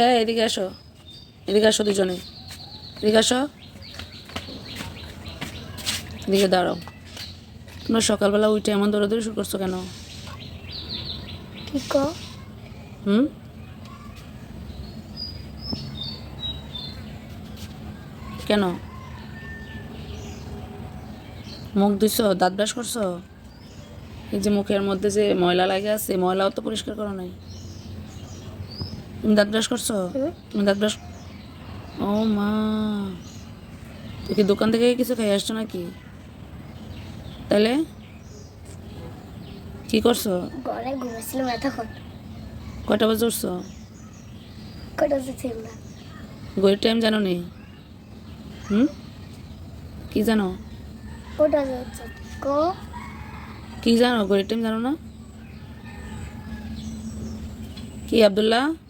এ এদিকে আসো। এদিকে আসো দুজনে। এদিকে আসো। এদিকে দাঁড়াও। তোমরা সকালবেলা উঠে এমন দৌড়াদৌড়ি শুরু করছ কেন? কি কো? হুম? কেন? মুখ ধুইছো? দাঁত ব্রাশ করছ? এই যে মুখের মধ্যে যে ময়লা লাগে আছে ময়লাও তো পরিষ্কার করো নাই। দাঁত ব্রাশ করছ। তুমি দাঁত ব্রাশ ও মা। তুই কি দোকান থেকে কিছু খাই আসছো নাকি? তাহলে? কি করছ? ঘরে ঘুমেছিলাম এতক্ষণ। কয়টা বাজে উঠছো? কটা না। গরিব টাইম জানো নি? হুম? কি জানো? কটা কি? জানো? গরিব টাইম জানো না? কি আবদুল্লাহ?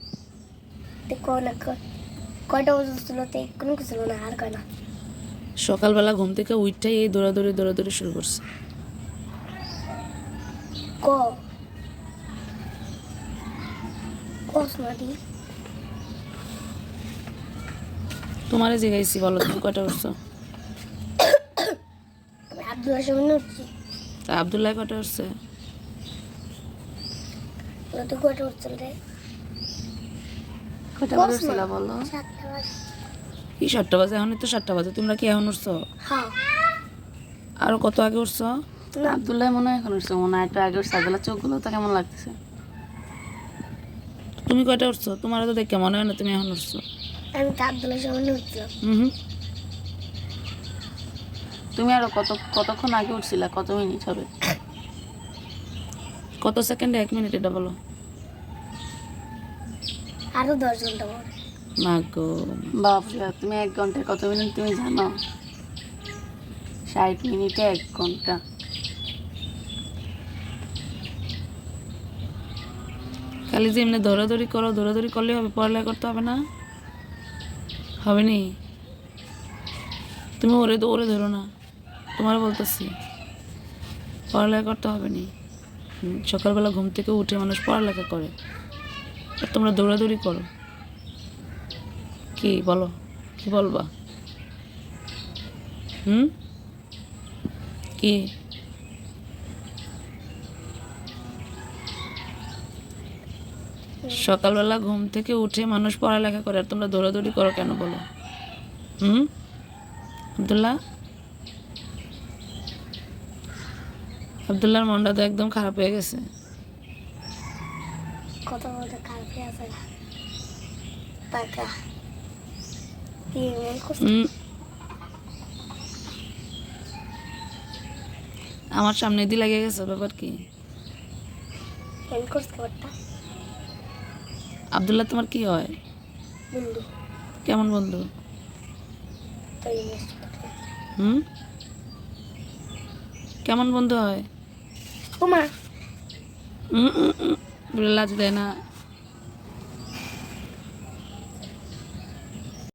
সকালবেলা ঘুম থেকে উঠটাই এই দৌড়াদৌড়ি দৌড়াদৌড়ি শুরু করছে। কো তোমারে জিগাইছি বলো, তুমি কয়টা উঠছো? আব্দুল্লাহ সামনে উঠছি তা আবদুল্লাহ কয়টা উঠছে? তো কয়টা উঠছিল রে? কয়টা বাজে উঠছিল বলো? কি সাতটা বাজে এখন তো সাতটা বাজে। তোমরা কি এখন উঠছো? হ্যাঁ। আরও কত আগে উঠছো? আবদুল্লাহ মনে হয় এখন উঠছো। মনে হয় একটু আগে উঠছে। আবদুল্লাহ চোখগুলো তো কেমন লাগতেছে? তুমি কয়টা উঠছো? তোমারও তো দেখে মনে হয় না তুমি এখন উঠছো। আমি তো আব্দুল্লাহ হুম। তুমি আরও কত কতক্ষণ আগে উঠছিলা? কত মিনিট হবে? কত সেকেন্ডে? এক মিনিট এটা বলো। আরও দশ ঘণ্টা পরে। মাগো বাপরে, তুমি এক ঘন্টায় কত মিনিট তুমি জানো? ষাট মিনিটে এক ঘণ্টা। খালি যে এমনি দৌড়াদৌড়ি করো, দৌড়াদৌড়ি করলে হবে, পড়ালেখা করতে হবে না? হবে নি? তুমি ওরে ওরে ধরো না। তোমার বলতেছি, পড়ালেখা করতে হবে নি। সকালবেলা ঘুম থেকে উঠে মানুষ পড়ালেখা করে। তোমরা দৌড়াদৌড়ি করো। কি, বলো, কি বলবা? হুম? কি? সকালবেলা ঘুম থেকে উঠে মানুষ পড়ালেখা করে, আর তোমরা দৌড়াদৌড়ি করো কেন বলো? হুম? আবদুল্লাহ? আবদুল্লাহর মনটা তো একদম খারাপ হয়ে গেছে। বলতে কালকে আছে। টাকা। আমার সামনে দিয়ে লেগে গেছে ব্যাপার কি? আবদুল্লাহ তোমার কি হয়? বন্ধু। কেমন বন্ধু? তো হুম? কেমন বন্ধু হয়? বলে লাজ দেয় না।